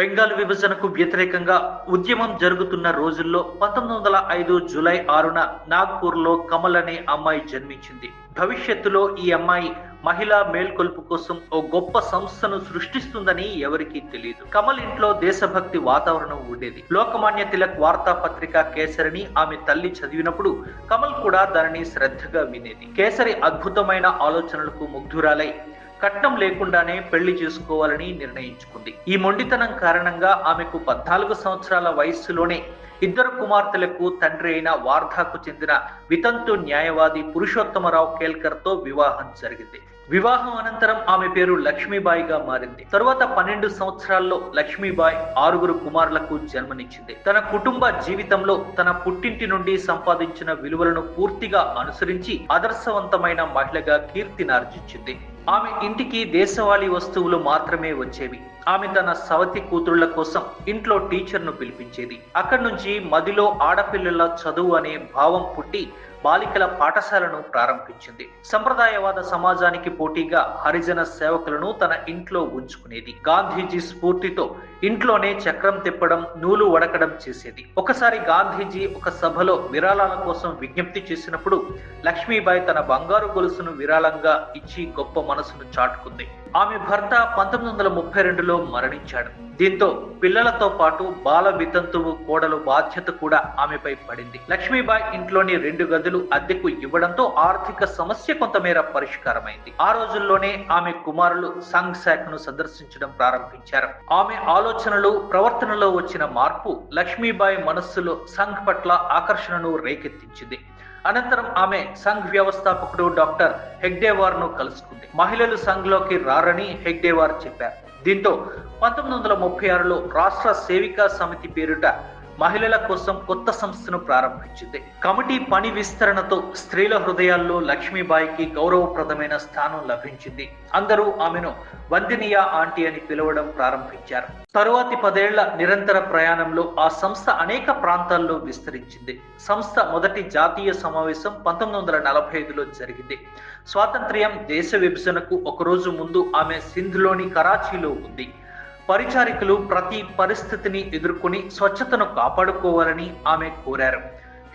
బెంగాల్ విభజనకు వ్యతిరేకంగా ఉద్యమం జరుగుతున్న రోజుల్లో పంతొమ్మిది వందల ఐదు జూలై ఆరున నాగ్పూర్లో కమల్ అనే అమ్మాయి జన్మించింది. భవిష్యత్తులో ఈ అమ్మాయి మహిళా మేల్కొల్పు కోసం ఓ గొప్ప సంస్థను సృష్టిస్తుందని ఎవరికీ తెలియదు కమల్ ఇంట్లో దేశభక్తి వాతావరణం ఉండేది. లోకమాన్య తిలక్ వార్తాపత్రిక కేసరిని ఆమె తల్లి చదివినప్పుడు కమల్ కూడా దానిని శ్రద్ధగా వినేది. కేసరి అద్భుతమైన ఆలోచనలకు ముగ్ధురాలై కట్నం లేకుండానే పెళ్ళి చేసుకోవాలని నిర్ణయించుకుంది. ఈ మొండితనం కారణంగా ఆమెకు పద్నాలుగు సంవత్సరాల వయస్సులోనే ఇద్దరు కుమార్తెలకు తండ్రి అయిన వార్ధాకు చెందిన వితంతు న్యాయవాది పురుషోత్తమరావు కేల్కర్తో వివాహం జరిగింది. వివాహం అనంతరం ఆమె పేరు లక్ష్మీబాయిగా మారింది. తరువాత పన్నెండు సంవత్సరాల్లో లక్ష్మీబాయి ఆరుగురు కుమారులకు జన్మనిచ్చింది. తన కుటుంబ జీవితంలో తన పుట్టింటి నుండి సంపాదించిన విలువలను పూర్తిగా అనుసరించి ఆదర్శవంతమైన మహిళగా కీర్తినార్జించింది ఆమె ఇంటికి దేశవాళీ వస్తువులు మాత్రమే వచ్చేవి. ఆమె తన సవతి కూతుళ్ళ కోసం ఇంట్లో టీచర్ను పిలిపించేది. అక్కడి నుంచి మదిలో ఆడపిల్లల చదువు అనే భావం పుట్టి బాలికల పాఠశాలను ప్రారంభించింది. సంప్రదాయవాద సమాజానికి పోటీగా హరిజన సేవకులను తన ఇంట్లో ఉంచుకునేది. గాంధీజీ స్ఫూర్తితో ఇంట్లోనే చక్రం తిప్పడం నూలు వడకడం చేసేది. ఒకసారి గాంధీజీ ఒక సభలో విరాళాల కోసం విజ్ఞప్తి చేసినప్పుడు లక్ష్మీబాయి తన బంగారు గొలుసును విరాళంగా ఇచ్చి గొప్ప మనసును చాటుకుంది. ఆమె భర్త పంతొమ్మిది వందల ముప్పై రెండులో మరణించాడు. దీంతో పిల్లలతో పాటు బాల వితంతువు కోడలు బాధ్యత కూడా ఆమెపై పడింది. లక్ష్మీబాయి ఇంట్లోని రెండు గదులు అద్దెకు ఇవ్వడంతో ఆర్థిక సమస్య కొంతమేర పరిష్కారమైంది. ఆ రోజుల్లోనే ఆమె కుమారులు సంఘ్ శాఖను సందర్శించడం ప్రారంభించారు. ఆమె ఆలోచనలు ప్రవర్తనలో వచ్చిన మార్పు లక్ష్మీబాయి మనస్సులో సంఘ్ పట్ల ఆకర్షణను రేకెత్తించింది. అనంతరం ఆమె సంఘ్ వ్యవస్థాపకుడు డాక్టర్ హెగ్డేవార్ను కలుసుకుంది. మహిళలు సంఘ్లోకి రారని హెగ్డేవార్ చెప్పారు. దీంతో పంతొమ్మిది వందల ముప్పై ఆరులో రాష్ట్ర సేవికా సమితి పేరిట మహిళల కోసం కొత్త సంస్థను ప్రారంభించింది. కమిటీ పని విస్తరణతో స్త్రీల హృదయాల్లో లక్ష్మీబాయికి గౌరవప్రదమైన స్థానం లభించింది. అందరూ ఆమెను వందినియ ఆంటీ అని పిలవడం ప్రారంభించారు. తరువాతి పదేళ్ళ నిరంతర ప్రయాణంలో ఆ సంస్థ అనేక ప్రాంతాల్లో విస్తరించింది. సంస్థ మొదటి జాతీయ సమావేశం పంతొమ్మిది వందల నలభై ఐదులో జరిగింది. స్వాతంత్ర్యం దేశ విభజనకు ఒకరోజు ముందు ఆమె సింధ్లోని కరాచీలో ఉంది. పరిచారికులు ప్రతి పరిస్థితిని ఎదుర్కొని స్వచ్ఛతను కాపాడుకోవాలని ఆమె కోరారు.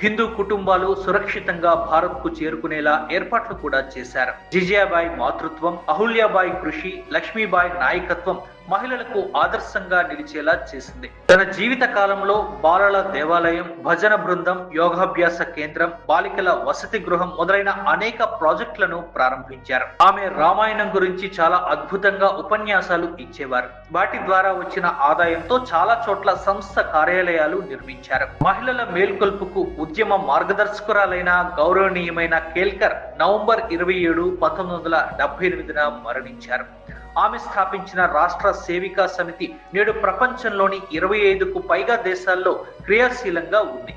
హిందూ కుటుంబాలు సురక్షితంగా భారత్కు చేరుకునేలా ఏర్పాట్లు కూడా చేశారు. జిజియాబాయి మాతృత్వం అహుల్యాబాయి కృషి లక్ష్మీబాయి నాయకత్వం మహిళలకు ఆదర్శంగా నిలిచేలా చేసింది. తన జీవిత కాలంలో బాలల దేవాలయం భజన బృందం యోగాభ్యాస కేంద్రం బాలికల వసతి గృహం మొదలైన అనేక ప్రాజెక్టులను ప్రారంభించారు. ఆమె రామాయణం గురించి చాలా అద్భుతంగా ఉపన్యాసాలు ఇచ్చేవారు. వాటి ద్వారా వచ్చిన ఆదాయంతో చాలా చోట్ల సంస్థ కార్యాలయాలు నిర్మించారు. మహిళల మేల్కొల్పుకు ఉద్యమ మార్గదర్శకురాలైన గౌరవనీయమైన కేల్కర్ నవంబర్ ఇరవై ఏడు పంతొమ్మిది వందల డెబ్బై ఎనిమిదిన మరణించారు. ఆమె స్థాపించిన రాష్ట్ర సేవికా సమితి నేడు ప్రపంచంలోని ఇరవై ఐదుకు పైగా దేశాల్లో క్రియాశీలంగా ఉంది.